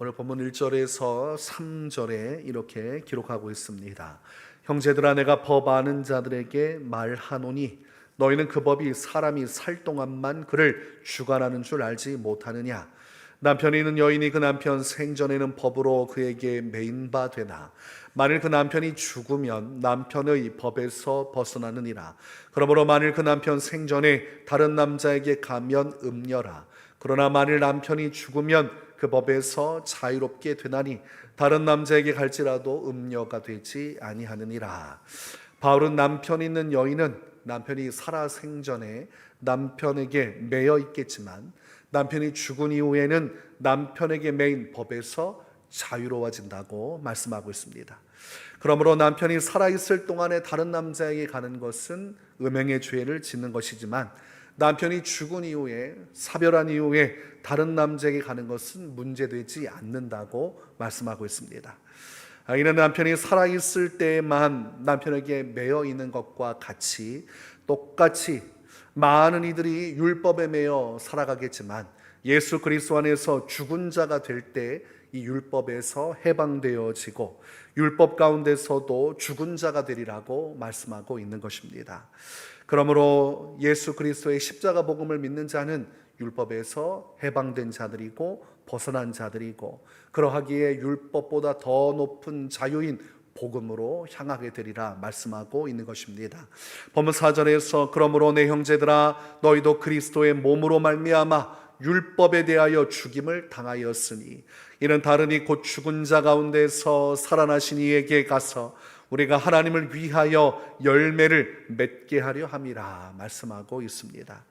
오늘 본문 1절에서 3절에 이렇게 기록하고 있습니다. 형제들아 내가 법 아는 자들에게 말하노니 너희는 그 법이 사람이 살 동안만 그를 주관하는 줄 알지 못하느냐? 남편이 있는 여인이 그 남편 생전에는 법으로 그에게 매인 바 되나? 만일 그 남편이 죽으면 남편의 법에서 벗어나느니라. 그러므로 만일 그 남편 생전에 다른 남자에게 가면 음녀라. 그러나 만일 남편이 죽으면 그 법에서 자유롭게 되나니 다른 남자에게 갈지라도 음녀가 되지 아니하느니라 바울은 남편 있는 여인은 남편이 살아 생전에 남편에게 매여 있겠지만 남편이 죽은 이후에는 남편에게 매인 법에서 자유로워진다고 말씀하고 있습니다. 그러므로 남편이 살아 있을 동안에 다른 남자에게 가는 것은 음행의 죄를 짓는 것이지만 남편이 죽은 이후에 사별한 이후에 다른 남자에게 가는 것은 문제되지 않는다고 말씀하고 있습니다. 아, 이는 남편이 살아 있을 때만 남편에게 매여 있는 것과 같이 똑같이 많은 이들이 율법에 매여 살아가겠지만 예수 그리스도 안에서 죽은 자가 될 때 이 율법에서 해방되어지고 율법 가운데서도 죽은 자가 되리라고 말씀하고 있는 것입니다. 그러므로 예수 그리스도의 십자가 복음을 믿는 자는 율법에서 해방된 자들이고 벗어난 자들이고 그러하기에 율법보다 더 높은 자유인 복음으로 향하게 되리라 말씀하고 있는 것입니다. 본문 4절에서 그러므로 내 형제들아 너희도 그리스도의 몸으로 말미암아 율법에 대하여 죽임을 당하였으니 이는 다르니 곧 죽은 자 가운데서 살아나신 이에게 가서 우리가 하나님을 위하여 열매를 맺게 하려 함이라 말씀하고 있습니다.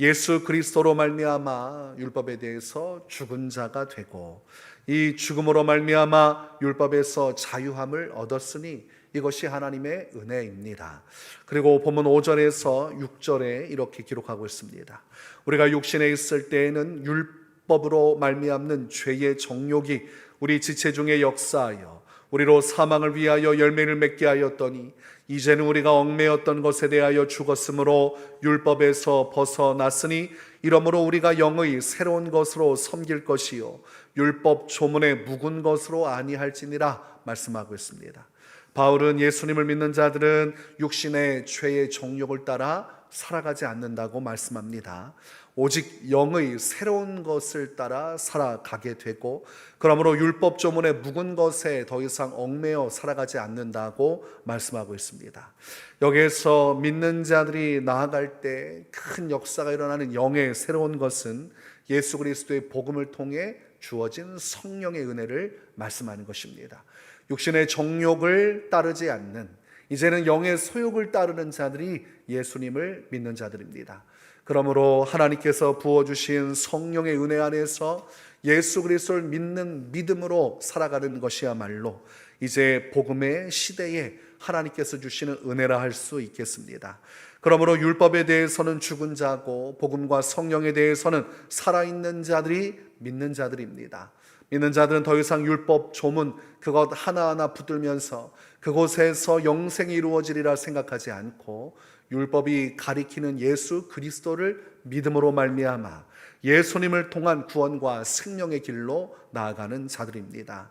예수 그리스도로 말미암아 율법에 대해서 죽은 자가 되고 이 죽음으로 말미암아 율법에서 자유함을 얻었으니 이것이 하나님의 은혜입니다. 그리고 본문 5절에서 6절에 이렇게 기록하고 있습니다. 우리가 육신에 있을 때에는 율법으로 말미암는 죄의 정욕이 우리 지체 중에 역사하여 우리로 사망을 위하여 열매를 맺게 하였더니 이제는 우리가 얽매였던 것에 대하여 죽었으므로 율법에서 벗어났으니 이러므로 우리가 영의 새로운 것으로 섬길 것이요 율법 조문에 묵은 것으로 아니할지니라 말씀하고 있습니다. 바울은 예수님을 믿는 자들은 육신의 죄의 정욕을 따라 살아가지 않는다고 말씀합니다. 오직 영의 새로운 것을 따라 살아가게 되고 그러므로 율법 조문에 묵은 것에 더 이상 얽매여 살아가지 않는다고 말씀하고 있습니다. 여기에서 믿는 자들이 나아갈 때 큰 역사가 일어나는 영의 새로운 것은 예수 그리스도의 복음을 통해 주어진 성령의 은혜를 말씀하는 것입니다. 육신의 정욕을 따르지 않는 이제는 영의 소욕을 따르는 자들이 예수님을 믿는 자들입니다. 그러므로 하나님께서 부어주신 성령의 은혜 안에서 예수 그리스도를 믿는 믿음으로 살아가는 것이야말로 이제 복음의 시대에 하나님께서 주시는 은혜라 할 수 있겠습니다. 그러므로 율법에 대해서는 죽은 자고 복음과 성령에 대해서는 살아있는 자들이 믿는 자들입니다. 믿는 자들은 더 이상 율법 조문 그것 하나하나 붙들면서 그곳에서 영생이 이루어지리라 생각하지 않고 율법이 가리키는 예수 그리스도를 믿음으로 말미암아 예수님을 통한 구원과 생명의 길로 나아가는 자들입니다.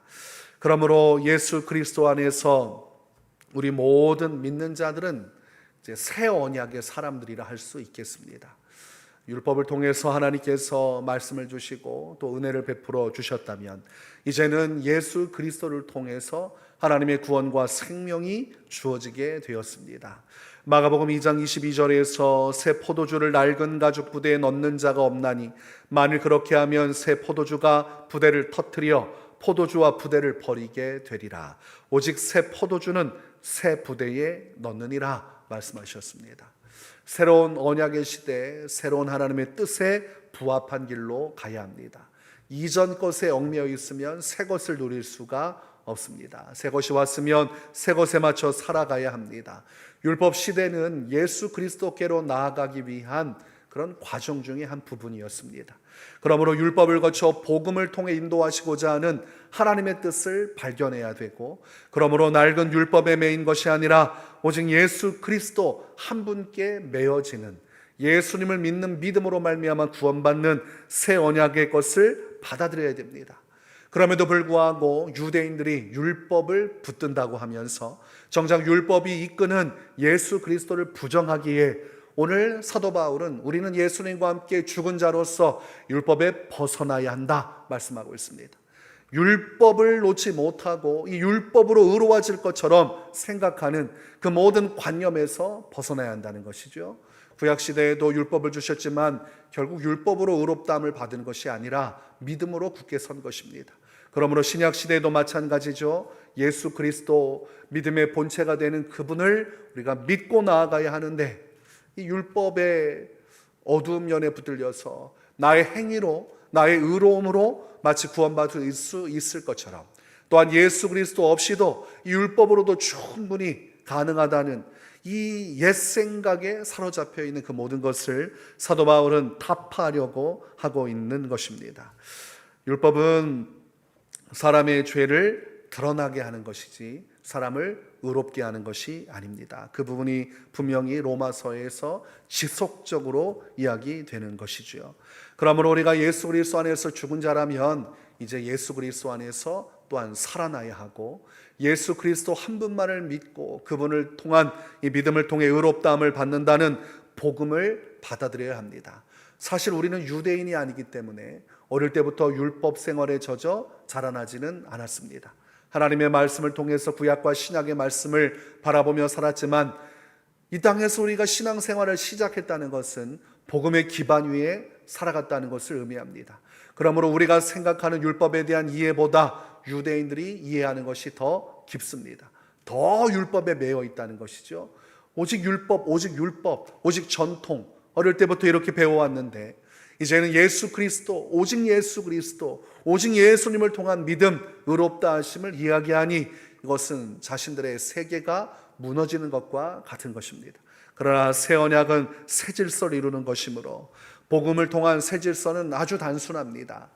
그러므로 예수 그리스도 안에서 우리 모든 믿는 자들은 이제 새 언약의 사람들이라 할 수 있겠습니다. 율법을 통해서 하나님께서 말씀을 주시고 또 은혜를 베풀어 주셨다면 이제는 예수 그리스도를 통해서 하나님의 구원과 생명이 주어지게 되었습니다. 마가복음 2장 22절에서 새 포도주를 낡은 가죽 부대에 넣는 자가 없나니 만일 그렇게 하면 새 포도주가 부대를 터뜨려 포도주와 부대를 버리게 되리라. 오직 새 포도주는 새 부대에 넣느니라 말씀하셨습니다. 새로운 언약의 시대에 새로운 하나님의 뜻에 부합한 길로 가야 합니다. 이전 것에 얽매여 있으면 새 것을 누릴 수가 없습니다. 새 것이 왔으면 새 것에 맞춰 살아가야 합니다. 율법 시대는 예수 그리스도께로 나아가기 위한 그런 과정 중의 한 부분이었습니다. 그러므로 율법을 거쳐 복음을 통해 인도하시고자 하는 하나님의 뜻을 발견해야 되고, 그러므로 낡은 율법에 매인 것이 아니라 오직 예수 그리스도 한 분께 매어지는 예수님을 믿는 믿음으로 말미암아 구원받는 새 언약의 것을 받아들여야 됩니다. 그럼에도 불구하고 유대인들이 율법을 붙든다고 하면서 정작 율법이 이끄는 예수 그리스도를 부정하기에 오늘 사도 바울은 우리는 예수님과 함께 죽은 자로서 율법에 벗어나야 한다 말씀하고 있습니다. 율법을 놓지 못하고 이 율법으로 의로워질 것처럼 생각하는 그 모든 관념에서 벗어나야 한다는 것이죠. 구약 시대에도 율법을 주셨지만 결국 율법으로 의롭다함을 받은 것이 아니라 믿음으로 굳게 선 것입니다. 그러므로 신약 시대에도 마찬가지죠. 예수 그리스도 믿음의 본체가 되는 그분을 우리가 믿고 나아가야 하는데 이 율법의 어두운 면에 붙들려서 나의 행위로 나의 의로움으로 마치 구원받을 수 있을 것처럼 또한 예수 그리스도 없이도 이 율법으로도 충분히 가능하다는 이 옛 생각에 사로잡혀 있는 그 모든 것을 사도 바울은 타파하려고 하고 있는 것입니다. 율법은 사람의 죄를 드러나게 하는 것이지 사람을 의롭게 하는 것이 아닙니다. 그 부분이 분명히 로마서에서 지속적으로 이야기되는 것이지요. 그러므로 우리가 예수 그리스도 안에서 죽은 자라면 이제 예수 그리스도 안에서 또한 살아나야 하고 예수 그리스도 한 분만을 믿고 그분을 통한 이 믿음을 통해 의롭다함을 받는다는 복음을 받아들여야 합니다. 사실 우리는 유대인이 아니기 때문에 어릴 때부터 율법 생활에 젖어 자라나지는 않았습니다. 하나님의 말씀을 통해서 구약과 신약의 말씀을 바라보며 살았지만 이 땅에서 우리가 신앙생활을 시작했다는 것은 복음의 기반 위에 살아갔다는 것을 의미합니다. 그러므로 우리가 생각하는 율법에 대한 이해보다 유대인들이 이해하는 것이 더 깊습니다. 더 율법에 매여 있다는 것이죠. 오직 율법, 오직 율법, 오직 전통. 어릴 때부터 이렇게 배워왔는데 이제는 예수 그리스도, 오직 예수 그리스도, 오직 예수님을 통한 믿음, 의롭다 하심을 이야기하니 이것은 자신들의 세계가 무너지는 것과 같은 것입니다. 그러나 새 언약은 새 질서를 이루는 것이므로 복음을 통한 새 질서는 아주 단순합니다.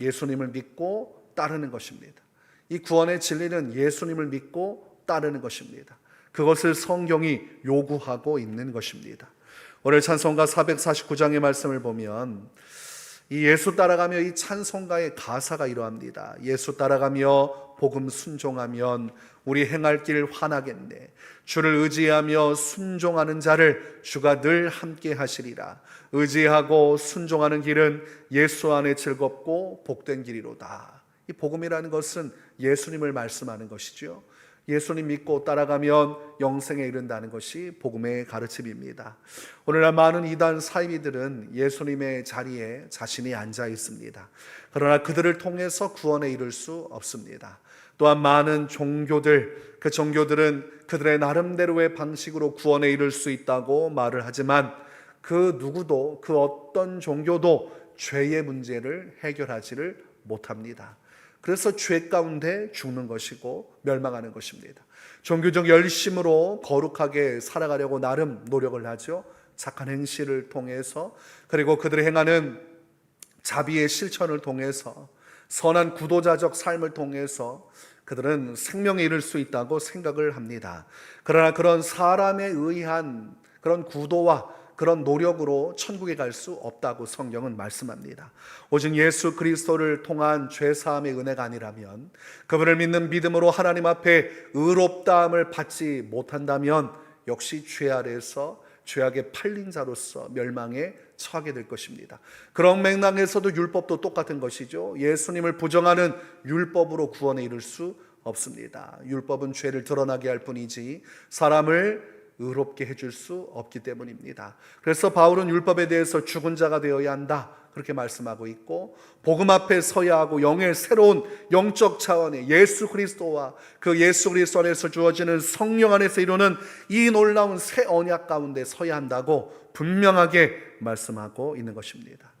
예수님을 믿고 따르는 것입니다. 이 구원의 진리는 예수님을 믿고 따르는 것입니다. 그것을 성경이 요구하고 있는 것입니다. 오늘 찬송가 449장의 말씀을 보면 이 예수 따라가며 이 찬송가의 가사가 이러합니다. 예수 따라가며 복음 순종하면 우리 행할 길 환하겠네. 주를 의지하며 순종하는 자를 주가 늘 함께 하시리라. 의지하고 순종하는 길은 예수 안에 즐겁고 복된 길이로다. 이 복음이라는 것은 예수님을 말씀하는 것이죠. 예수님 믿고 따라가면 영생에 이른다는 것이 복음의 가르침입니다. 오늘날 많은 이단 사이비들은 예수님의 자리에 자신이 앉아 있습니다. 그러나 그들을 통해서 구원에 이를 수 없습니다. 또한 많은 종교들, 그 종교들은 그들의 나름대로의 방식으로 구원에 이를 수 있다고 말을 하지만 그 누구도 그 어떤 종교도 죄의 문제를 해결하지를 못합니다. 그래서 죄 가운데 죽는 것이고 멸망하는 것입니다. 종교적 열심으로 거룩하게 살아가려고 나름 노력을 하죠. 착한 행실을 통해서 그리고 그들이 행하는 자비의 실천을 통해서 선한 구도자적 삶을 통해서 그들은 생명에 이를 수 있다고 생각을 합니다. 그러나 그런 사람에 의한 그런 구도와 그런 노력으로 천국에 갈 수 없다고 성경은 말씀합니다. 오직 예수 그리스도를 통한 죄 사함의 은혜가 아니라면 그분을 믿는 믿음으로 하나님 앞에 의롭다함을 받지 못한다면 역시 죄 아래에서 죄악에 팔린 자로서 멸망에 처하게 될 것입니다. 그런 맥락에서도 율법도 똑같은 것이죠. 예수님을 부정하는 율법으로 구원에 이를 수 없습니다. 율법은 죄를 드러나게 할 뿐이지 사람을 의롭게 해줄 수 없기 때문입니다. 그래서 바울은 율법에 대해서 죽은 자가 되어야 한다. 그렇게 말씀하고 있고 복음 앞에 서야 하고 영의 새로운 영적 차원의 예수 그리스도와 그 예수 그리스도 안에서 주어지는 성령 안에서 이루는 이 놀라운 새 언약 가운데 서야 한다고 분명하게 말씀하고 있는 것입니다.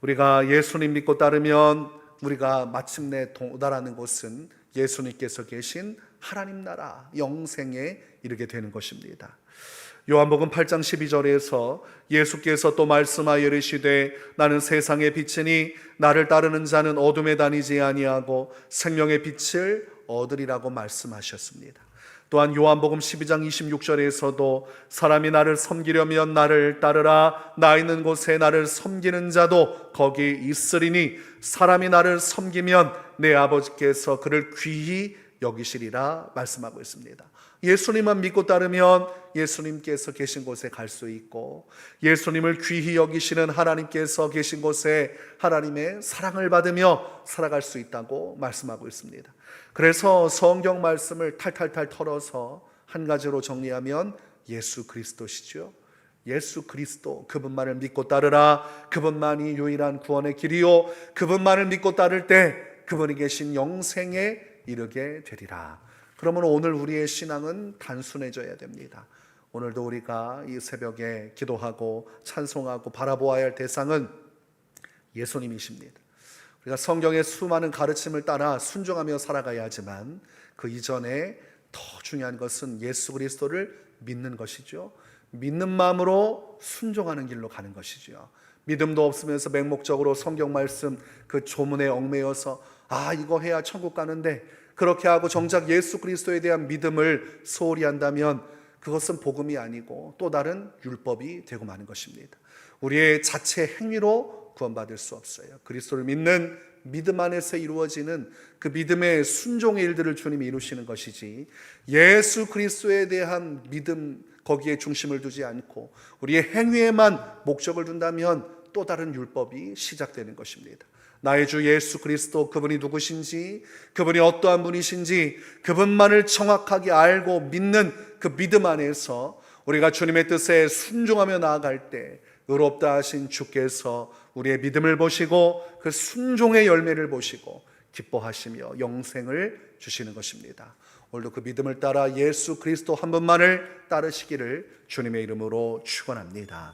우리가 예수님 믿고 따르면 우리가 마침내 도달하는 곳은 예수님께서 계신 하나님 나라 영생에 이르게 되는 것입니다. 요한복음 8장 12절에서 예수께서 또 말씀하여 이르시되 나는 세상의 빛이니 나를 따르는 자는 어둠에 다니지 아니하고 생명의 빛을 얻으리라고 말씀하셨습니다. 또한 요한복음 12장 26절에서도 사람이 나를 섬기려면 나를 따르라 나 있는 곳에 나를 섬기는 자도 거기 있으리니 사람이 나를 섬기면 내 아버지께서 그를 귀히 여기시리라 말씀하고 있습니다. 예수님만 믿고 따르면 예수님께서 계신 곳에 갈 수 있고 예수님을 귀히 여기시는 하나님께서 계신 곳에 하나님의 사랑을 받으며 살아갈 수 있다고 말씀하고 있습니다. 그래서 성경 말씀을 탈탈탈 털어서 한 가지로 정리하면 예수 그리스도시죠. 예수 그리스도 그분만을 믿고 따르라 그분만이 유일한 구원의 길이요 그분만을 믿고 따를 때 그분이 계신 영생에 이르게 되리라. 그러면 오늘 우리의 신앙은 단순해져야 됩니다. 오늘도 우리가 이 새벽에 기도하고 찬송하고 바라보아야 할 대상은 예수님이십니다. 우리가 성경의 수많은 가르침을 따라 순종하며 살아가야 하지만 그 이전에 더 중요한 것은 예수 그리스도를 믿는 것이죠. 믿는 마음으로 순종하는 길로 가는 것이죠. 믿음도 없으면서 맹목적으로 성경 말씀 그 조문에 얽매여서 아 이거 해야 천국 가는데 그렇게 하고 정작 예수 그리스도에 대한 믿음을 소홀히 한다면 그것은 복음이 아니고 또 다른 율법이 되고 마는 것입니다. 우리의 자체 행위로 구원받을 수 없어요. 그리스도를 믿는 믿음 안에서 이루어지는 그 믿음의 순종의 일들을 주님이 이루시는 것이지 예수 그리스도에 대한 믿음 거기에 중심을 두지 않고 우리의 행위에만 목적을 둔다면 또 다른 율법이 시작되는 것입니다. 나의 주 예수 그리스도 그분이 누구신지 그분이 어떠한 분이신지 그분만을 정확하게 알고 믿는 그 믿음 안에서 우리가 주님의 뜻에 순종하며 나아갈 때 의롭다 하신 주께서 우리의 믿음을 보시고 그 순종의 열매를 보시고 기뻐하시며 영생을 주시는 것입니다. 오늘도 그 믿음을 따라 예수 그리스도 한 분만을 따르시기를 주님의 이름으로 축원합니다.